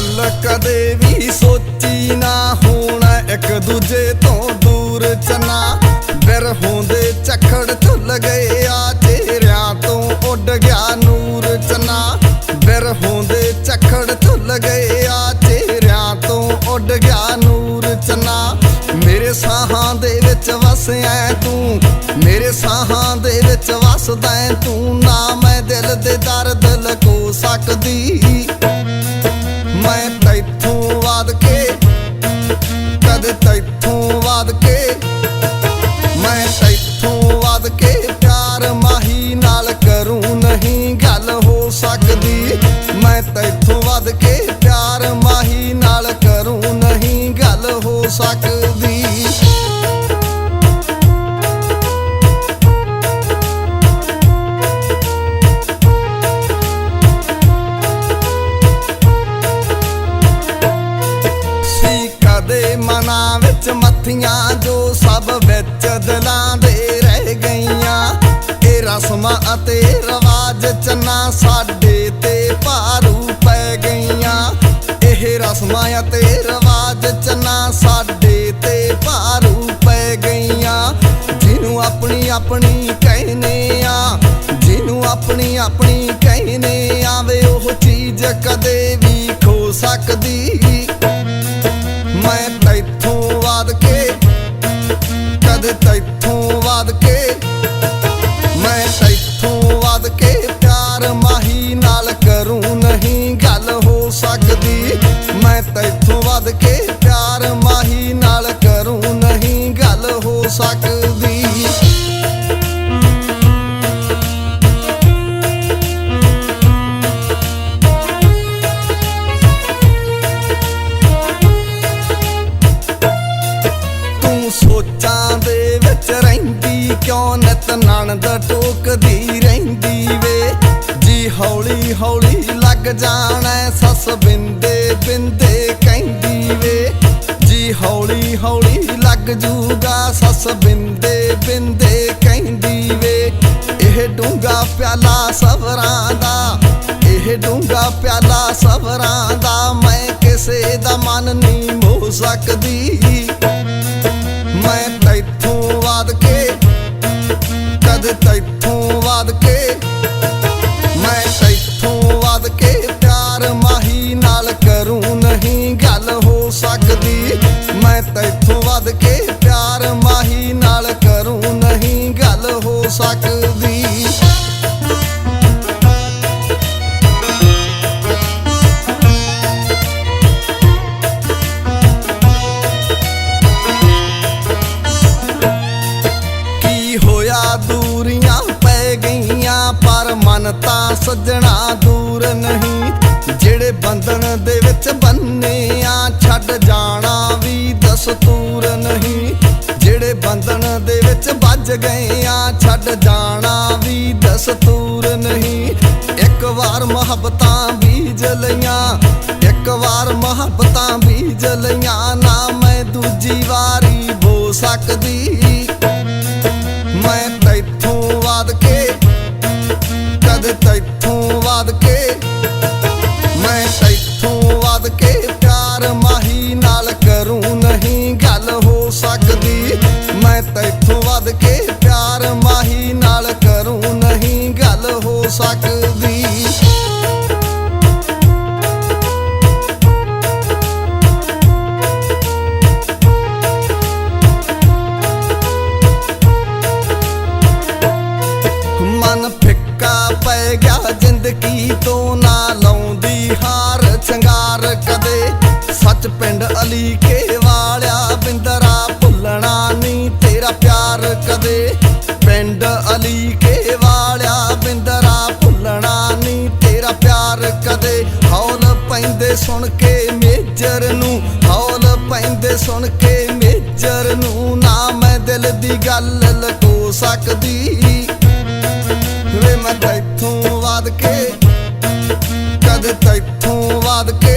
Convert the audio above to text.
ਕਦੇ ਵੀ ਸੋਚੀ ਨਾ ਹੋਣਾ, ਇੱਕ ਦੂਜੇ ਤੋਂ ਦੂਰ ਚਨਾ ਬਿਰ ਹੁੰਦੇ ਝਖੜ ਝੁੱਲ ਗਏ ਆ, ਚਿਹਰਿਆਂ ਤੋਂ ਉੱਡ ਗਿਆ ਨੂਰ ਚਨਾ। ਬਿਰ ਹੁੰਦੇ ਝਖੜ ਝੁੱਲ ਗਏ ਆ, ਚਿਹਰਿਆਂ ਤੋਂ ਉੱਡ ਗਿਆ ਨੂਰ ਚਨਾ। ਮੇਰੇ ਸਾਹਾਂ ਦੇ ਵਿੱਚ ਵਸਿਆ ਤੂੰ, ਮੇਰੇ ਸਾਹਾਂ ਦੇ ਵਿੱਚ ਵਸਦਾ ਤੂੰ। ਨਾ ਮੈਂ ਦਿਲ ਦੇ ਦਰਦ ਲਕੋ ਸਕਦੀ। ਮੈਂ ਤੈਥੋਂ ਵਾਦ ਕੇ ਕਦੇ ਤੈਥੋਂ ਵਾਦ ਕੇ ਵਿੱਚ ਜੋ ਸਭ ਵਿੱਚ ਦਿਲਾਂ ਦੇ ਰਹਿ ਗਈਆਂ। ਇਹ ਰਸਮਾਂ ਅਤੇ ਰਿਵਾਜ ਚੰਨਾ ਸਾਡੇ ਤੇ ਭਾਰੂ ਪੈ ਗਈਆਂ। ਇਹ ਰਸਮਾਂ ਅਤੇ ਰਿਵਾਜ ਚੰਨਾ ਸਾਡੇ ਤੇ ਭਾਰੂ ਪੈ ਗਈਆਂ। ਜਿਹਨੂੰ ਆਪਣੀ ਆਪਣੀ ਕਹਿੰਨੇ ਆ, ਜਿਹਨੂੰ ਆਪਣੀ ਆਪਣੀ ਕਹਿੰਨੇ ਆਵੇ ਉਹ ਚੀਜ਼ ਕਦੇ ਵੀ ਖੋ ਸਕਦੀ। ਮੈਂ ਕਦੇ ਤੈਥੋਂ ਵਾਦ ਰਹਿੰਦੀ ਨਣਦ ਟੋਕਦੀ ਰਹਿੰਦੀ ਵੇ? ਜੀ ਹੌਲੀ ਹੌਲੀ ਲੱਗ ਜਾਣਾ ਸੱਸ ਬਿੰਦੇ ਬਿੰਦੇ ਕਹਿੰਦੀ ਵੇ। ਜੀ ਹੌਲੀ ਹੌਲੀ ਲੱਗ ਜੂਗਾ, ਸੱਸ ਬਿੰਦੇ ਬਿੰਦੇ ਕਹਿੰਦੀ ਵੇ। ਇਹ ਡੂੰਗਾ ਪਿਆਲਾ ਸਬਰਾਂ ਦਾ, ਇਹ ਡੂੰਗਾ ਪਿਆਲਾ ਸਬਰਾਂ ਦਾ। ਮੈਂ ਕਿਸੇ ਦਾ ਮਨ ਨਹੀਂ ਮੋਹ ਸਕਦੀ। ਤਾਂ ਸੱਜਣਾ ਦੂਰ ਨਹੀਂ, ਜਿਹੜੇ ਬੰਧਨ ਦੇ ਵਿੱਚ ਬੰਨੇ ਆ, ਛੱਡ ਜਾਣਾ ਵੀ ਦਸਤੂਰ ਨਹੀਂ। ਜਿਹੜੇ ਬੰਧਨ ਦੇ ਵਿੱਚ ਵੱਜ ਗਏ ਆ, ਛੱਡ ਜਾਣਾ ਵੀ ਦਸਤੂਰ ਨਹੀਂ। ਇੱਕ ਵਾਰ ਮੁਹੱਬਤਾਂ ਬੀਜ ਲਈਆਂ, ਇੱਕ ਵਾਰ ਮੁਹੱਬਤਾਂ ਬੀਜ ਲਈਆਂ, ਨਾ ਮੈਂ ਦੂਜੀ ਵਾਰੀ ਬੋ ਸਕਦੀ। ਤੈਥੋਂ ਵੱਧ ਕੇ, ਮੈਂ ਤੈਥੋਂ ਵੱਧ ਕੇ ਪਿਆਰ ਮਾਹੀ ਨਾਲ ਕਰੂੰ ਨਹੀਂ ਗੱਲ ਹੋ ਸਕਦੀ। ਮੈਂ ਤੈਥੋਂ ਵੱਧ ਕੇ ਪਿਆਰ ਮਾਹੀ ਨਾਲ ਕਰੂੰ ਨਹੀਂ ਗੱਲ ਹੋ ਸਕਦੀ। ਮਨ ਪੈ ਗਿਆ ਜ਼ਿੰਦਗੀ ਤੋਂ ਨਾ ਲਾਉਂਦੀ ਹਾਰ। ਸ਼ਿੰਗਾਰ ਕਦੇ ਸੱਚ ਪਿੰਡ ਅਲੀ ਕੇ ਵਾਲਿਆ। ਬਿੰਦਰਾ ਭੁੱਲਣਾ ਨਹੀਂ ਤੇਰਾ ਪਿਆਰ ਕਦੇ। ਪਿੰਡ ਅਲੀ ਕੇ ਵਾਲਿਆ। ਬਿੰਦਰਾ ਭੁੱਲਣਾ ਨਹੀਂ ਤੇਰਾ ਪਿਆਰ ਕਦੇ। ਹੌਲ ਪੈਂਦੇ ਸੁਣ ਕੇ ਮੇਜਰ ਨੂੰ। ਹੌਲ ਪੈਂਦੇ ਸੁਣ ਕੇ ਮੇਜਰ ਨੂੰ। ਨਾ ਮੈਂ ਦਿਲ ਦੀ ਗੱਲ ਲਕੋ ਸਕਦੀ। ਵੇ ਮੈਂ ਤੈਥੋਂ ਵਾਦ ਕੇ ਕਦੇ ਤੈਥੋਂ ਵਾਦ ਕੇ